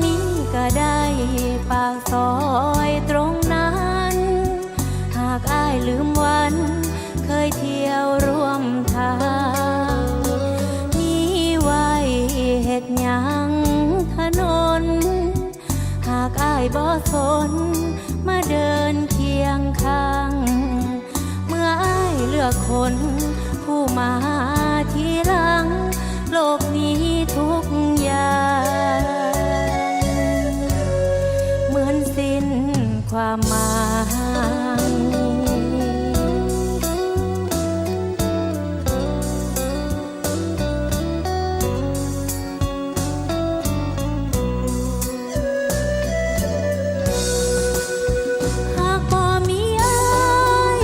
มีก็ได้ปากซอยตรงนั้น หากอายลืมวัน เคยเที่ยวร่วมทางมีไว้เห็ดยังถนน หากอายบ่สน มาเดินเคียงข้าง เมื่ออายเลือกคน ผู้มาทีหลัง โลกนี้ทุก ความหมายหากบ่มีอ้าย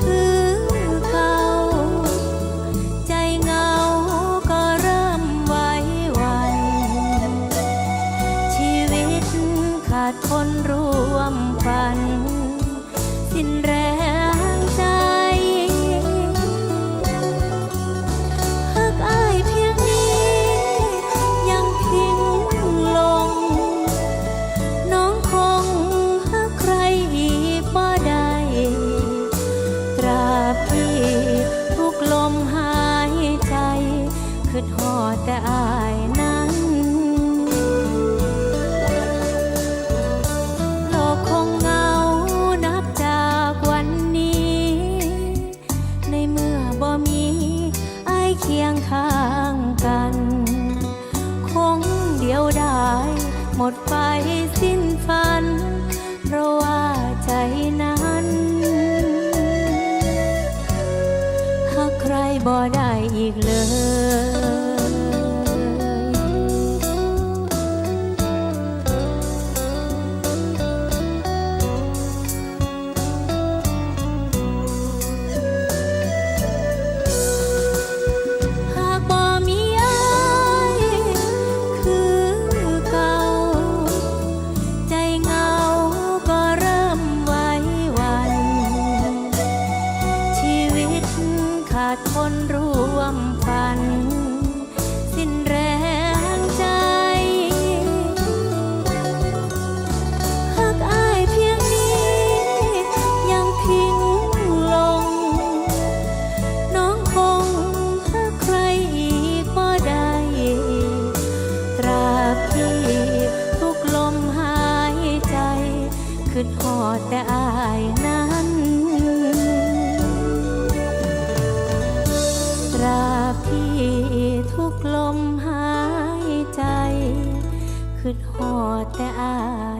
คือเก่า ใจเหงาก็เริ่มไหวหวัน ชีวิตขาดคน ฝัน สิ้นแร คียงข้างกัน คงเดียวดายหมดไปสิ้นฝัน เพราะว่าใจนั้นหากใครบ่ได้อีกเลย คือพอดแต่อายนั้นตราพี่ทุกลมหายใจคือพอดแต่อาย